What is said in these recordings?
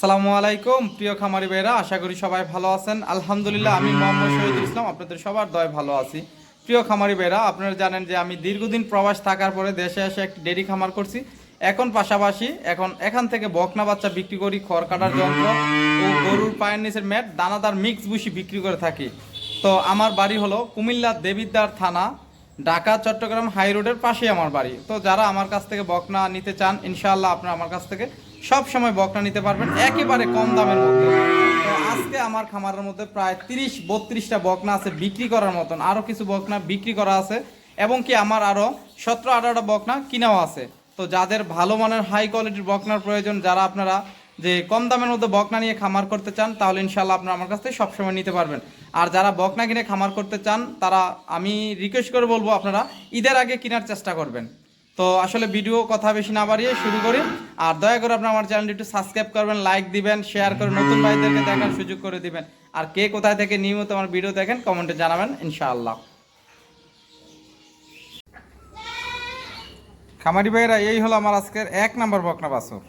সালামু আলাইকুম, প্রিয় খামারি ভাইরা আশা করি সবাই ভালো আছেন। আলহামদুলিল্লাহ, আমি মোহাম্মদ শহীদুল ইসলাম, আপনাদের সবার দয় ভালো আছি। প্রিয় খামারি ভাইরা আপনারা জানেন যে আমি দীর্ঘদিন প্রবাস থাকার পরে দেশে এসে একটি ডেরি খামার করছি। এখন পাশাপাশি এখন এখান থেকে বকনা বাচ্চা বিক্রি করি, খড় কাটার যন্ত্র ও গরুর পায়ের নিচের ম্যাট, দানাদার মিক্স বুসি বিক্রি করে থাকি। তো আমার বাড়ি হলো কুমিল্লার দেবিদ্বার থানা, ঢাকা, চট্টগ্রাম হাই রোডের পাশে আমার বাড়ি। তো যারা আমার কাছ থেকে বকনা নিতে চান, ইনশাআল্লাহ আপনারা আমার কাছ থেকে সব সময় বকনা নিতে পারবেন, একেবারে কম দামের মধ্যে। আজকে আমার খামারের মধ্যে প্রায় তিরিশ, বত্রিশটা বকনা আছে বিক্রি করার মতন। আরও কিছু বকনা বিক্রি করা আছে, এবং কি আমার আরও সতেরো, আঠারোটা বকনা কিনাও আছে। তো যাদের ভালো মানের হাই কোয়ালিটির বকনার প্রয়োজন, যারা আপনারা যে কম দামের মধ্যে বকনা নিয়ে খামার করতে চান, তাহলে ইনশাল্লাহ আপনারা আমার কাছ থেকে সবসময় নিতে পারবেন। আর যারা বকনা কিনে খামার করতে চান, তারা আমি রিকোয়েস্ট করে বলব আপনারা ঈদের আগে কেনার চেষ্টা করবেন। তো আসলে ভিডিও কথা বেশি না বাড়িয়ে শুরু করি। আর দয়া করে আপনারা আমার চ্যানেলটি একটু সাবস্ক্রাইব করবেন লাইক দিবেন শেয়ার করে নতুন ভাইদেরকে দেখার সুযোগ করে দিবেন। আর কে কোথায় থেকে নিয়মিত আমার ভিডিও দেখেন কমেন্টে জানাবেন, ইনশাআল্লাহ। খামারি ভাইরা এই হলো আমার আজকের এক নম্বর বকনা বাসুর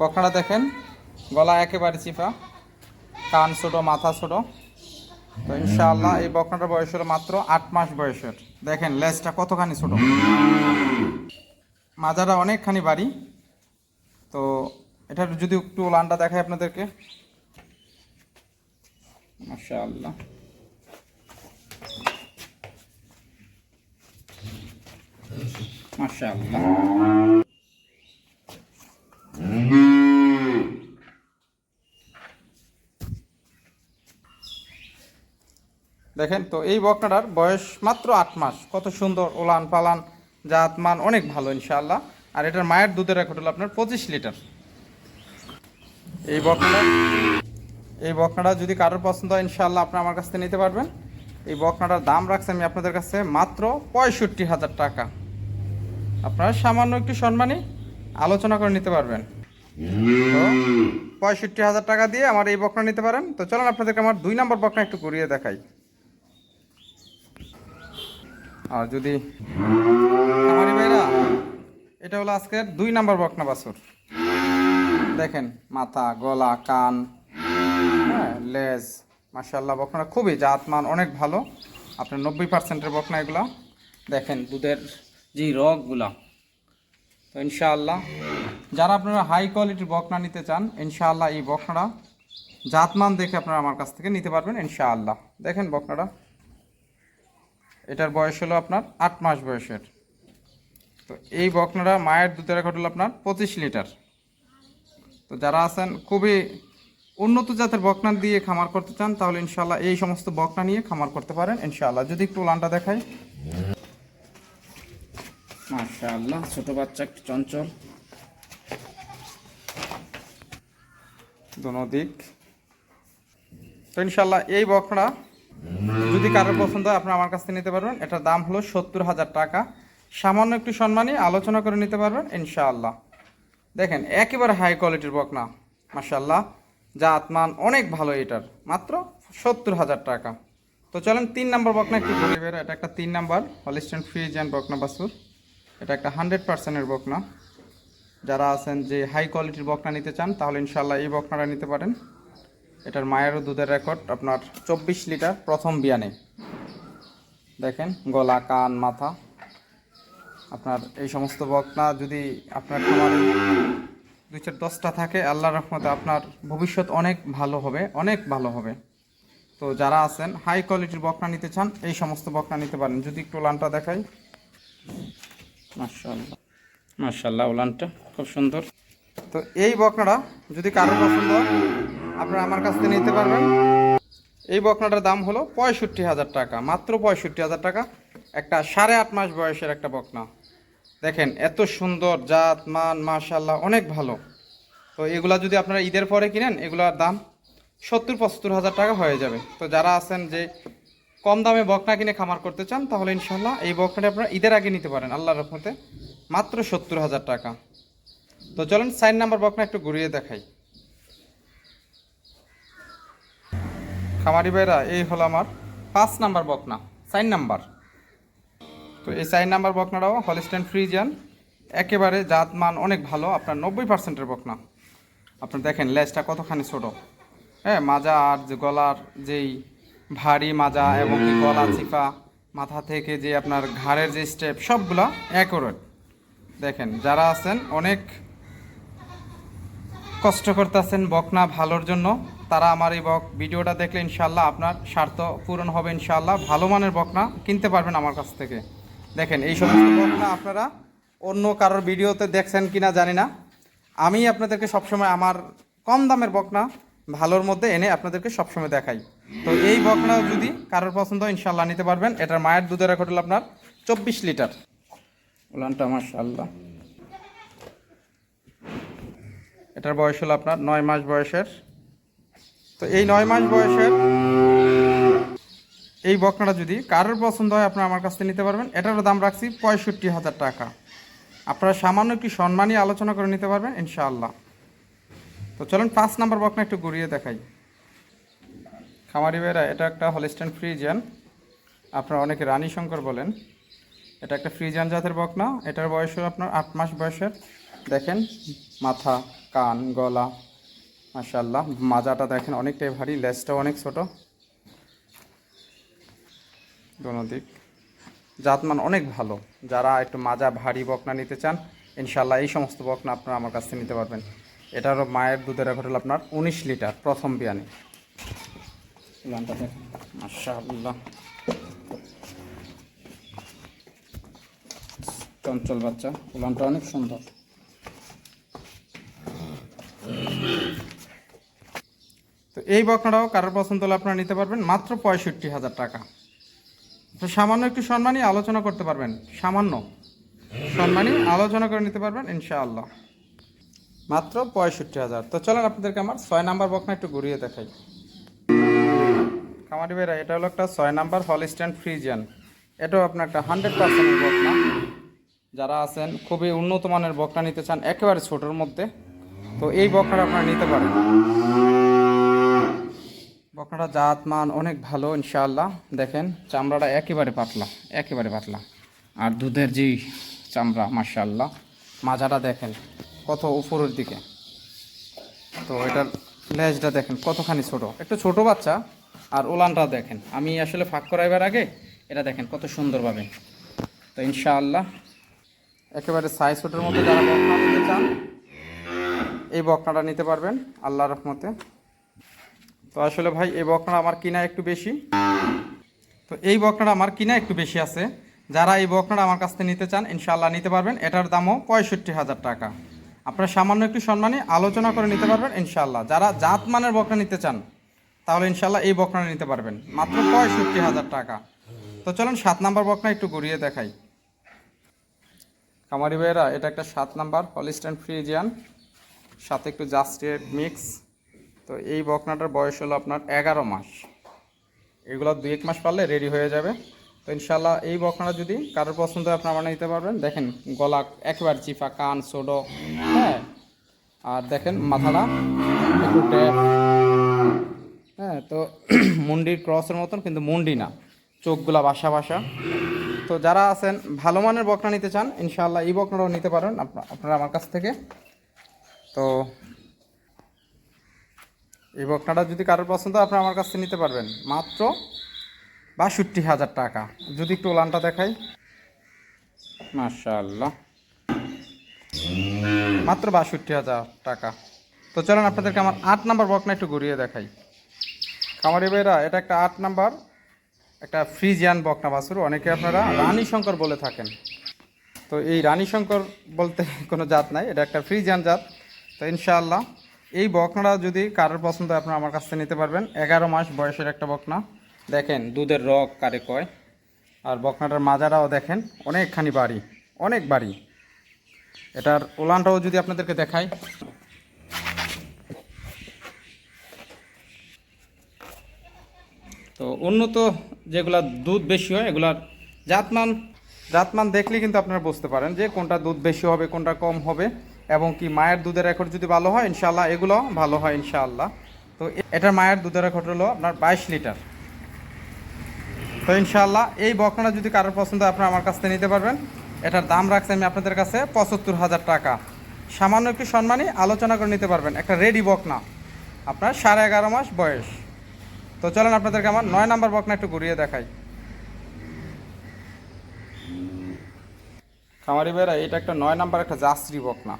বকনাটা দেখেন, গলা একেবারে চিপা, কান ছোট, মাথা ছোট। তো ইনশাআল্লাহ এই বকনাটার বয়স হলো মাত্র আট মাস বয়সের। দেখেন, লেজটা কতখানি ছোট। মাজাটা অনেকখানি বাড়ি। তো এটার যদি একটু লানটা দেখায় আপনাদেরকে। মাশাআল্লাহ। মাশাআল্লাহ। দেখেন তো এই বকনাটার বয়স মাত্র আট মাস। কত সুন্দর ওলান পালান। জাত মান অনেক ভালো, ইনশাআল্লাহ। আর এটার মায়ের দুধের রেকর্ড হলো আপনার পঁচিশ লিটার। এই বকনাটা এই বকনাটা যদি কারোর পছন্দ হয়, ইনশাআল্লাহ আপনি আমার কাছ থেকে নিতে পারবেন। এই বকনাটার দাম রাখছি আমি আপনাদের কাছে মাত্র পঁয়ষট্টি হাজার টাকা। আপনারা সামান্য একটু সম্মানী আলোচনা করে নিতে পারবেন। পঁয়ষট্টি হাজার টাকা দিয়ে আমার এই বকনা নিতে পারেন। তো চলুন আপনাদেরকে আমার দুই নম্বর বকনা একটু ঘুরিয়ে দেখাই। আর যদি এটা হলো আজকের দুই নাম্বার বকনা বাছুর। দেখেন, মাথা, গলা, কান হ্যাঁ লেজ মার্শাল্লাহ বকনা খুবই জাত মান অনেক ভালো। আপনার নব্বই পার্সেন্টের বকনা এগুলো। দেখেন, দুধের যে রগগুলা। তো ইনশাআল্লাহ, যারা আপনারা হাই কোয়ালিটির বকনা নিতে চান, ইনশাআল্লাহ এই বকনাটা জাতমান দেখে আপনারা আমার কাছ থেকে নিতে পারবেন, ইনশাআল্লাহ। দেখেন বকনাটা। এটার বয়স হলো আপনার আট মাস বয়সের। তো এই বকনাটা মায়ের দুধের রেকর্ড হলো আপনার পঁচিশ লিটার। তো যারা আছেন, খুবই উন্নত জাতের বকনা দিয়ে খামার করতে চান, তাহলে ইনশাল্লাহ এই সমস্ত বকনা নিয়ে খামার করতে পারেন ইনশাল্লাহ যদি একটু লানটা দেখাই। মাশাআল্লাহ, ছোট বাচ্চা, একটু চঞ্চল। দিক। তো ইনশাল্লাহ এই বকনা যদি কারোর পছন্দ হয়, আপনি আমার কাছ থেকে নিতে পারবেন। এটার দাম হলো সত্তর হাজার টাকা। সামান্য একটু সম্মানী আলোচনা করে নিতে পারবেন, ইনশাআল্লাহ। দেখেন, একেবারে হাই কোয়ালিটির বকনা মাশাল্লাহ জাত মান অনেক ভালো এটার, মাত্র সত্তর হাজার টাকা। তো চলেন, তিন নাম্বার বকনা একটু বলে বেরো এটা একটা তিন নাম্বার হলিস্টেন ফ্রিজ অ্যান্ড বকনা বাসুর এটা একটা হান্ড্রেড পার্সেন্টের বকনা। যারা আছেন যে হাই কোয়ালিটির বকনা নিতে চান, তাহলে ইনশাল্লাহ এই বকনাটা নিতে পারেন। এটার মায়েরও দুধের রেকর্ড আপনার চব্বিশ লিটার প্রথম বিয়ানে। দেখেন, গলা, কান, মাথা। আপনার এই সমস্ত বকনা যদি আপনার খামারে দুই চার দশটা থাকে আল্লাহ রহমতে আপনার ভবিষ্যৎ অনেক ভালো হবে, অনেক ভালো হবে। তো যারা আছেন হাই কোয়ালিটির বকনা নিতে চান, এই সমস্ত বকনা নিতে পারেন। যদি একটু লানটা দেখাই। মার্শাল্লাহ মার্শাল্লাহ ওলানটা খুব সুন্দর। তো এই বকনাটা যদি কারোর পছন্দ আপনারা আমার কাছ থেকে নিতে পারবেন। এই বকনাটার দাম হলো পঁয়ষট্টি হাজার টাকা, মাত্র পঁয়ষট্টি হাজার টাকা। একটা সাড়ে আট মাস বয়সের একটা বকনা। দেখেন, এত সুন্দর জাত, মান মাশাল্লাহ অনেক ভালো। তো এগুলা যদি আপনারা ঈদের পরে কিনেন, এগুলার দাম সত্তর পঁচাত্তর হাজার টাকা হয়ে যাবে। তো যারা আছেন যে কম দামে বকনা কিনে খামার করতে চান, তাহলে ইনশাল্লাহ এই বকনাটা আপনারা ঈদের আগে নিতে পারেন। আল্লাহর রহমতে মাত্র সত্তর হাজার টাকা। তো চলেন, সাইন নাম্বার বকনা একটু ঘুরিয়ে দেখাই। খামারি ভাইরা, এই হলো আমার পাঁচ নাম্বার বকনা সাইন নাম্বার। তো এই সাইন নাম্বার বকনাটাও হলিস্টেন ফ্রিজিয়ান একেবারে জাত মান অনেক ভালো, আপনার নব্বই পার্সেন্টের বকনা। আপনার দেখেন, লেজটা কতখানি ছোট। হ্যাঁ মাজা আর যে গলার যেই ভারী মাজা এবং গলা চিপা মাথা থেকে যে আপনার ঘাড়ের যে স্টেপ সবগুলো অ্যাকুরেট দেখেন, যারা আছেন, অনেক কষ্ট করতেছেন বকনা ভালোর জন্য। তারা আমার এই বক ভিডিওটা দেখলে ইনশাল্লাহ আপনার স্বার্থ পূরণ হবে ইনশাল্লাহ ভালো মানের বকনা কিনতে পারবেন আমার কাছ থেকে। দেখেন, এই সমস্ত বকনা আপনারা অন্য কারোর ভিডিওতে দেখছেন কিনা জানি না। আমি আপনাদেরকে সবসময় আমার কম দামের বকনা ভালোর মধ্যে এনে আপনাদেরকে সবসময় দেখাই। তো এই বকনা যদি কারোর পছন্দ ইনশাল্লাহ নিতে পারবেন। এটার মায়ের দুধের রেকর্ড হলো আপনার চব্বিশ লিটার। উলানটা মাশাল্লাহ এটার বয়স হলো আপনার নয় মাস বয়সের। তো এই নয় মাস বয়সের এই বকনাটা যদি কারোর পছন্দ হয় আপনারা আমার কাছ থেকে নিতে পারবেন। এটারও দাম রাখছি পঁয়ষট্টি হাজার টাকা। আপনারা সামান্য একটি সম্মানই আলোচনা করে নিতে পারবেন, ইনশাআল্লাহ। তো চলুন, পাঁচ নাম্বার বকনা একটু ঘুরিয়ে দেখাই। খামারি বেড়া এটা একটা হলিস্টান ফ্রিজিয়ান আপনারা অনেকে রানী শঙ্কর বলেন। এটা একটা ফ্রিজিয়ান জাতের বকনা। এটার বয়স আপনার আট মাস বয়সের। দেখেন, মাথা, কান, গলা। মাশাল্লাহ মাজাটা দেখেন অনেকটাই ভারী লেজটাও অনেক ছোট। দোনো দিক। জাতমান অনেক ভালো। যারা একটু মাজা ভারী বকনা নিতে চান ইনশাল্লাহ এই সমস্ত বকনা আপনারা আমার কাছ থেকে নিতে পারবেন। এটারও মায়ের দুধের রেকর্ড হলো আপনার উনিশ লিটার, প্রথম বিয়ানে দেখেন চঞ্চল বাচ্চা, উলানটা অনেক সুন্দর। এই বকনাটাও কারোর পছন্দ হলে আপনারা নিতে পারবেন মাত্র পঁয়ষট্টি হাজার টাকা। তো সামান্য একটু সম্মানই আলোচনা করতে পারবেন, সামান্য। সম্মানই আলোচনা করে নিতে পারবেন, ইনশাআল্লাহ। মাত্র পঁয়ষট্টি হাজার। তো চলেন আপনাদেরকে আমার ছয় নাম্বার বকনা একটু ঘুরিয়ে দেখাই। কামারি ভাইরা, এটা হলো একটা ছয় নাম্বার হল স্ট্যান্ড ফ্রিজিয়ান এটাও আপনার একটা হান্ড্রেড পার্সেন্টের বকনা। যারা আছেন, খুবই উন্নত মানের বকনা নিতে চান, একেবারে ছোটোর মধ্যে। তো এই বকনাটা আপনারা নিতে পারেন। বকনাটা জাত মান অনেক ভালো, ইনশাআল্লাহ। দেখেন, চামড়াটা একেবারে পাতলা একেবারে পাতলা। আর দুধের যেই চামড়া, মাশাআল্লাহ, মাজাটা দেখেন, কত উপরের দিকে। তো এটার লেজটা দেখেন, কতখানি ছোট। একটু ছোট বাচ্চা, আর ওলানটা দেখেন। আমি আসলে ফাঁক করাইবার আগে এটা দেখেন, কত সুন্দরভাবে। তো ইনশাআল্লাহ, একেবারে সাইজ ছোটোর মধ্যে যারা বকনা নিতে চান, এই বকনাটা নিতে পারবেন আল্লাহ রহমতে। তো আসলে ভাই, এই বকনাটা আমার কিনা একটু বেশি। তো এই বকনাটা আমার কিনা একটু বেশি আছে। যারা এই বকনাটা আমার কাছ থেকে নিতে চান ইনশাল্লাহ নিতে পারবেন। এটার দামও পঁয়ষট্টি হাজার টাকা। আপনারা সামান্য একটু সম্মানে আলোচনা করে নিতে পারবেন ইনশাল্লাহ যারা জাত মানের বকনা নিতে চান, তাহলে ইনশাল্লাহ এই বকনাটা নিতে পারবেন। মাত্র পঁয়ষট্টি হাজার টাকা। তো চলুন, সাত নাম্বার বকনা একটু ঘুরিয়ে দেখাই। কামারি ভাইয়েরা, এটা একটা সাত নাম্বার হলিস্টান ফ্রিজিয়ান সাথে একটু জাস্টেড মিক্স তো এই বকনাটার বয়স হলো আপনার এগারো মাস। এগুলো দুই এক মাস পারলে রেডি হয়ে যাবে। তো ইনশাল্লাহ এই বকনাটা যদি কারোর পছন্দ হয় আপনারা নিতে পারবেন। দেখেন গলা একেবারে চিফা কান সোডো হ্যাঁ? আর দেখেন মাথাটা একটু হ্যাঁ তো মুন্ডির ক্রসের মতন, কিন্তু মুন্ডি না। চোখগুলা বাসা বাসা। তো যারা আছেন, ভালো মানের বকনা নিতে চান, ইনশাআল্লাহ এই বকনাটাও নিতে পারেন। আপনা- আপনারা আমার কাছ থেকে। তো এই বকনাটা যদি কারোর পছন্দ আপনারা আমার কাছ নিতে পারবেন। মাত্র বাষট্টি হাজার টাকা। যদি একটু ওলানটা দেখাই। মাশাআল্লাহ। মাত্র বাষট্টি হাজার টাকা। তো চলেন আপনাদেরকে আমার আট নাম্বার বকনা একটু ঘুরিয়ে দেখাই। খামারি ভাইরা, এটা একটা আট নাম্বার, একটা ফ্রিজিয়ান বকনা বাছুর। অনেকে আপনারা রানী শঙ্কর বলে থাকেন। তো এই রানী শঙ্কর বলতে কোনো জাত নাই, এটা একটা ফ্রিজিয়ান জাত। তো ইনশাআল্লাহ এই বকনাটা যদি কারোর পছন্দ আপনারা আমার কাছ থেকে নিতে পারবেন। এগারো মাস বয়সের একটা বকনা। দেখেন, দুধের রক কারে কয়। আর বকনাটার মাজারাও দেখেন, অনেকখানি বাড়ি, অনেক বাড়ি। এটার ওলানটাও যদি আপনাদেরকে দেখাই। তো উন্নত যেগুলা দুধ বেশি হয়, এগুলার জাতমান জাতমান দেখলে কিন্তু আপনারা বুঝতে পারেন যে কোনটা দুধ বেশি হবে, কোনটা কম হবে। এবং কি মায়ের দুধের রেকর্ড যদি ভালো হয় ইনশাল্লাহ এগুলো ভালো হয়, ইনশাআল্লাহ। তো এটার মায়ের দুধের রেকর্ড হলো আপনার বাইশ লিটার। তো ইনশাআল্লাহ এই বকনাটা যদি কারোর পছন্দ আপনারা আমার কাছ থেকে নিতে পারবেন। এটার দাম রাখছি আমি আপনাদের কাছে পঁচাত্তর হাজার টাকা। সামান্য একটু সম্মানই আলোচনা করে নিতে পারবেন, একটা রেডি বকনা। আপনার সাড়ে এগারো মাস বয়স। তো চলেন আপনাদেরকে আমার নয় নাম্বার বকনা একটু ঘুরিয়ে দেখাই। খামারি বেড়া এটা একটা নয় নাম্বার একটা জাসরি বকনা।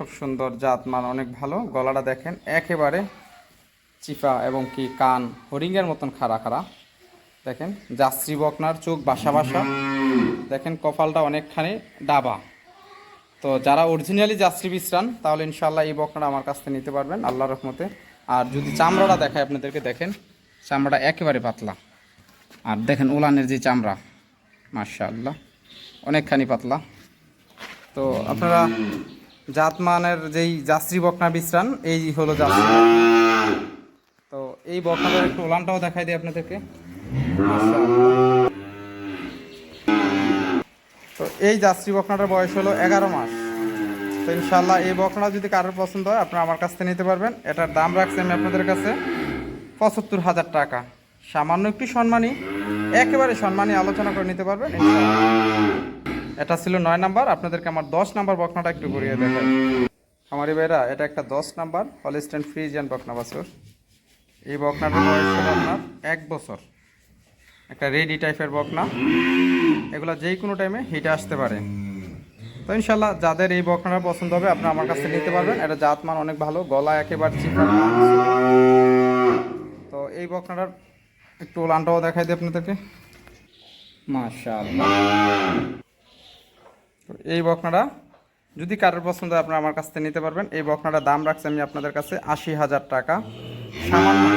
খুব সুন্দর জাত মান অনেক ভালো। গলাটা দেখেন একেবারে চিপা এবং কি কান হরিঙ্গের মতন খাড়া খাড়া। দেখেন জাসরি বকনার চোখ বাসা বাসা। দেখেন, কপালটা অনেকখানি ডাবা। তো যারা অরিজিনালি জাসরি বিশ্রান তাহলে ইনশাল্লাহ এই বকনাটা আমার কাছ থেকে নিতে পারবেন আল্লাহ রহমতে। আর যদি চামড়াটা দেখায় আপনাদেরকে, দেখেন, চামড়াটা একেবারে পাতলা। আর দেখেন, উলানের যে চামড়া, মাশাআল্লাহ, অনেকখানি পাতলা। তো আপনারা জাতমানের যেই জাসরি বকনা বিশ্রান এই হলো জাসরি তো এই বকনাটার একটু উলানটাও দেখাই দিই আপনাদেরকে। তো এই জাসরি বকনাটার বয়স হলো এগারো মাস। তো ইনশাল্লাহ এই বকনা যদি কারোর পছন্দ হয়, আপনারা আমার কাছ থেকে নিতে পারবেন। এটার দাম রাখছি আমি আপনাদের কাছে পঁচাত্তর হাজার টাকা। সামান্য একটু সম্মানী একেবারে সম্মানী আলোচনা করে নিতে পারবেন, ইনশাআল্লাহ। এটা ছিল নয় নাম্বার। আপনাদেরকে আমার দশ নাম্বার বকনাটা একটু ঘুরিয়ে দেখাই। আমারই ভাইরা, এটা একটা দশ নাম্বার হলিস্টেন ফ্রিজিয়ান বকনা, বাছুর। এই বকনাটার বয়স হলো আপনার এক বছর। একটা রেডি টাইপের বকনা। এগুলো যেই কোনো টাইমে হিটে আসতে পারে। তো ইনশাল্লাহ যাদের এই বকনাটা পছন্দ হবে, আপনারা আমার কাছ নিতে পারবেন। এটা জাত মান অনেক ভালো, গলা একেবারে চিপা তো এই বকনাটার একটু লানটাও দেখাই দিই আপনাদেরকে। তো এই বকনাটা, যদি কারোর পছন্দ আপনারা আমার কাছ থেকে নিতে পারবেন। এই বকনাটার দাম রাখছি আমি আপনাদের কাছে আশি হাজার টাকা। সামান্য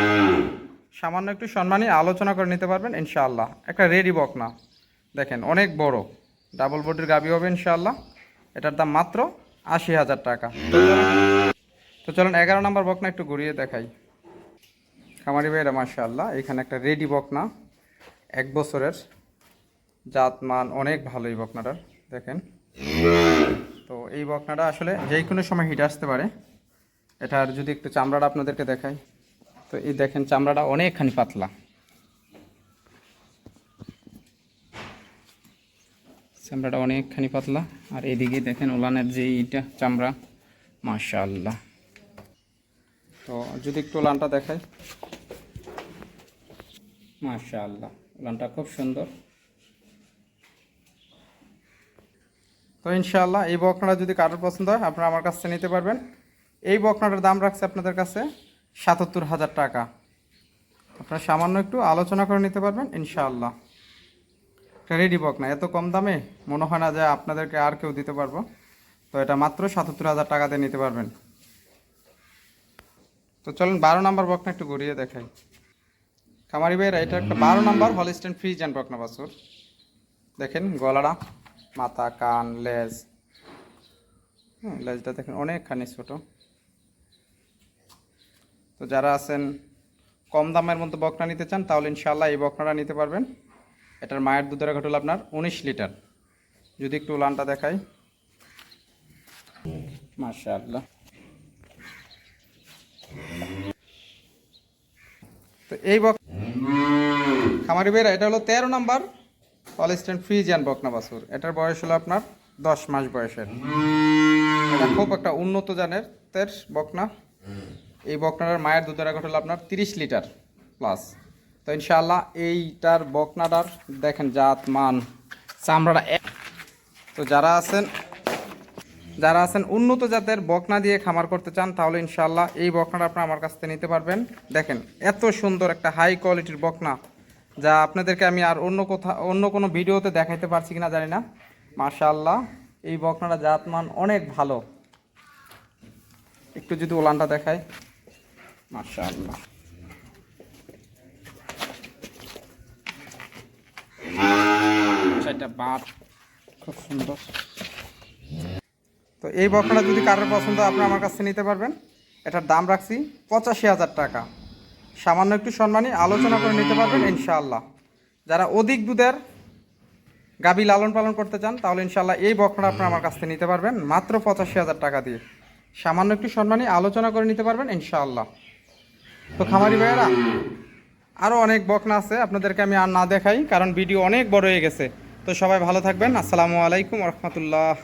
সামান্য একটু সম্মানী আলোচনা করে নিতে পারবেন, ইনশাআল্লাহ। একটা রেডি বকনা। দেখেন, অনেক বড়। ডাবল বডির গাবি হবে, ইনশাআল্লাহ। এটার দাম মাত্র আশি হাজার টাকা। তো চলুন- এগারো নম্বর বকনা একটু ঘুরিয়ে দেখাই। খামারি ভাইরা, মাশাআল্লাহ, এখানে একটা রেডি বকনা। এক বছরের জাত মান অনেক ভালো এই বকনাটার। দেখেন তো এই বকনাটা আসলে যে কোনো সময় হিট আসতে পারে। এটার যদি একটু চামড়াটা আপনাদেরকে দেখাই। তো এই দেখেন চামড়াটা অনেকখানি পাতলা। চামড়াটা অনেকখানি পাতলা। আর এদিকে দেখেন ওলানের যে এইটা চামড়া, মাশাআল্লাহ। তো যদি একটু ওলানটা দেখাই। মাশাআল্লাহ, ওলানটা খুব সুন্দর। তো ইনশাআল্লাহ এই বকনাটা যদি কারোর পছন্দ হয়, আপনারা আমার কাছ থেকে নিতে পারবেন। এই বকনাটার দাম রাখছে আপনাদের কাছে সাতাত্তর হাজার টাকা। আপনারা সামান্য একটু আলোচনা করে নিতে পারবেন, ইনশাআল্লাহ। একটা রেডি বকনা, এত কম দামে মনে হয় না যে আপনাদেরকে আর কেউ দিতে পারব। তো এটা মাত্র সাতাত্তর হাজার টাকাতে নিতে পারবেন। তো চলুন বারো নাম্বার বকনা একটু ঘুরিয়ে দেখাই। কামারি ভাইয়েরা, এটা একটা বারো নাম্বার হলিস্টেন ফ্রিজ অ্যান্ড বকনা বাসুর দেখেন গলাটা। মাথা, কান, লেজ। হ্যাঁ লেজটা দেখেন অনেকখানি ছোট। তো যারা আছেন কম দামের মধ্যে বকনা নিতে চান, তাহলে ইনশাল্লাহ এই বকনাটা নিতে পারবেন। এটার মায়ের দুধের ঘটল আপনার উনিশ লিটার। যদি একটু উলানটা দেখাই। মাশাআল্লাহ। তো এই বক খামারি বেরা এটা হলো তেরো নাম্বার পলিস্টেন ফ্রিজিয়ান বকনা বাছুর এটার বয়স হলো আপনার দশ মাস বয়সের। এটা খুব একটা উন্নত জানের তের বকনা। এই বকনাটার মায়ের দুধের আগট হলো আপনার তিরিশ লিটার প্লাস তো ইনশাআল্লাহ এইটার বকনাটার দেখেন জাত, মান, চামড়াটা তো যারা আছেন যারা আছেন উন্নত জাতের বকনা দিয়ে খামার করতে চান, তাহলে ইনশাআল্লাহ এই বকনাটা আপনারা আমার কাছ থেকে নিতে পারবেন। দেখেন এত সুন্দর একটা হাই কোয়ালিটির বকনা। যা আপনাদেরকে আমি আর অন্য কোথা, অন্য কোনো ভিডিওতে দেখাইতে পারছি কিনা জানি না। মার্শাল্লাহ এই বকনাটা জাতমান অনেক ভালো। একটু যদি ওলানটা দেখায় মার্শাল্লাহ খুব সুন্দর। তো এই বকনাটা যদি কারোর পছন্দ আপনি আমার কাছে নিতে পারবেন। এটার দাম রাখছি পঁচাশি হাজার টাকা। সামান্য একটু সম্মানী আলোচনা করে নিতে পারবেন, ইনশাআল্লাহ। যারা অধিক দুধের গাবি লালন পালন করতে চান, তাহলে ইনশাআল্লাহ এই বকনাটা আপনি আমার কাছ থেকে নিতে পারবেন, মাত্র পঁচাশি হাজার টাকা দিয়ে। সামান্য একটু সম্মানী আলোচনা করে নিতে পারবেন, ইনশাআল্লাহ। তো খামারি ভাইয়েরা আরও অনেক বকনা আছে, আপনাদেরকে আমি আর না দেখাই, কারণ ভিডিও অনেক বড় হয়ে গেছে। তো সবাই ভালো থাকবেন, আসসালামু আলাইকুম রহমতুল্লাহ।